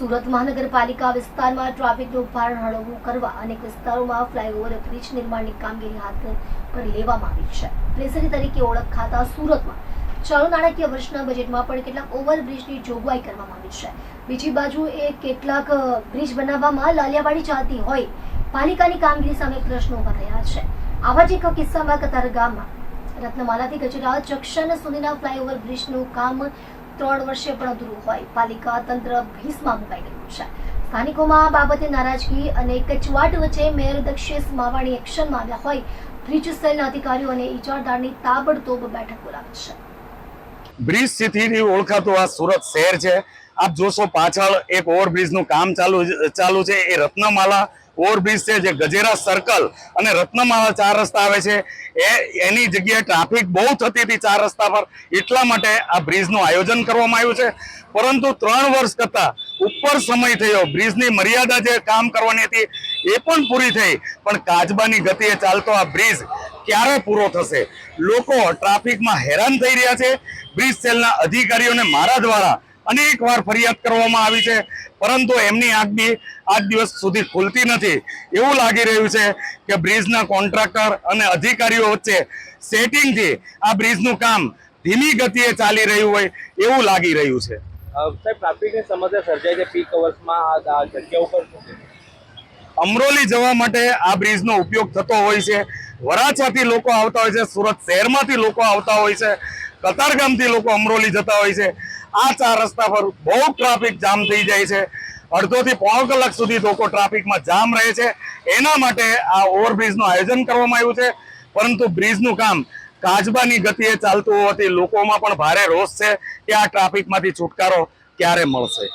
સુરત મહાનગરપાલિકા વિસ્તારમાં ટ્રાફિકનું ભારણ હળવું કરવા અનેક વિસ્તારોમાં ફ્લાયઓવર બ્રિજ નિર્માણની કામગીરી હાથ પર લેવામાં આવી છે. પ્રેસરી તરીકે ઓળખાતા સુરતમાં ચાલુ નાણાકીય વર્ષના બજેટમાં પણ કેટલાક ઓવરબ્રિજની જોગવાઈ કરવામાં આવી છે. બીજી બાજુ એ કેટલાક બ્રિજ બનાવવામાં લાલિયાવાડી ચાલતી હોય પાલિકાની કામગીરી સામે પ્રશ્નો ઊભા થયા છે. આવા જ એક કિસ્સામાં કતારગામમાં, રત્નમાલાથી ગજરાત જંકશન સુધીના ફ્લાયઓવર બ્રિજનું કામ ત્રણ વર્ષે પણ અધૂરું હોય. પાલિકા તંત્ર ભીસમાં મુકાઈ ગયું છે. સ્થાનિકોમાં બાબતે નારાજગી અને કચવાટ વચ્ચે મેયર દક્ષેશ માવાણી એક્શનમાં આવ્યા હોય. બ્રિજ સેલના અધિકારીઓ અને ઇજારદારની તાબડતોબ બેઠક બોલાવે છે. બ્રિજ સિટીથી ઓળખાતું આ સુરત શહેર છે. આપ જોશો પાછળ એક ઓવરબ્રિજનું કામ ચાલુ ચાલુ છે. એ રત્નમાલા ઓવરબ્રિજ છે, જે ગજેરા સર્કલ અને રત્નમાલા ચાર રસ્તા આવે છે. એ, એની જગ્યાએ ટ્રાફિક બહુ થતી હતી ચાર રસ્તા પર. એટલા માટે આ બ્રિજનું આયોજન કરવામાં આવ્યું છે. પરંતુ ત્રણ વર્ષ કરતા ઉપર સમય થયો. બ્રિજની મર્યાદા જે કામ કરવાની હતી એ પણ પૂરી થઈ. પણ કાચબાની ગતિએ ચાલતો આ બ્રિજ ક્યારે પૂરો થશે? લોકો ટ્રાફિકમાં હેરાન થઈ રહ્યા છે. બ્રિજ સેલના અધિકારીઓને મારા દ્વારા અનેક વાર ફરિયાદ કરવામાં આવી છે. પરંતુ એમની આગબી આજ દિવસ સુધી ખુલતી નથી. એવું લાગી રહ્યું છે કે બ્રિજના કોન્ટ્રાક્ટર અને અધિકારીઓ વચ્ચે સેટિંગથી આ બ્રિજનું કામ ધીમી ગતિએ ચાલી રહ્યું હોય એવું લાગી રહ્યું છે. સાહેબ ટ્રાફિકની સમસ્યા સર્જાય છે પીક અવર્સમાં આ આ જગ્યા ઉપર છે? અમરોલી જવા માટે આ બ્રિજનો ઉપયોગ થતો હોય છે. વરાછાથી લોકો આવતા હોય છે, સુરત શહેરમાંથી લોકો આવતા હોય છે કતારગામથી લોકો અમરોલી જતા હોય છે. આ ચાર રસ્તા પર બહુ ટ્રાફિક જામ થઈ જાય છે. અડધોથી પોણો કલાક સુધી લોકો ટ્રાફિકમાં જામ રહે છે. એના માટે આ ઓવરબ્રિજનું આયોજન કરવામાં આવ્યું છે. પરંતુ બ્રિજનું કામ કાચબાની ગતિએ ચાલતું હોવાથી લોકોમાં પણ ભારે રોષ છે કે આ ટ્રાફિકમાંથી છુટકારો ક્યારે મળશે.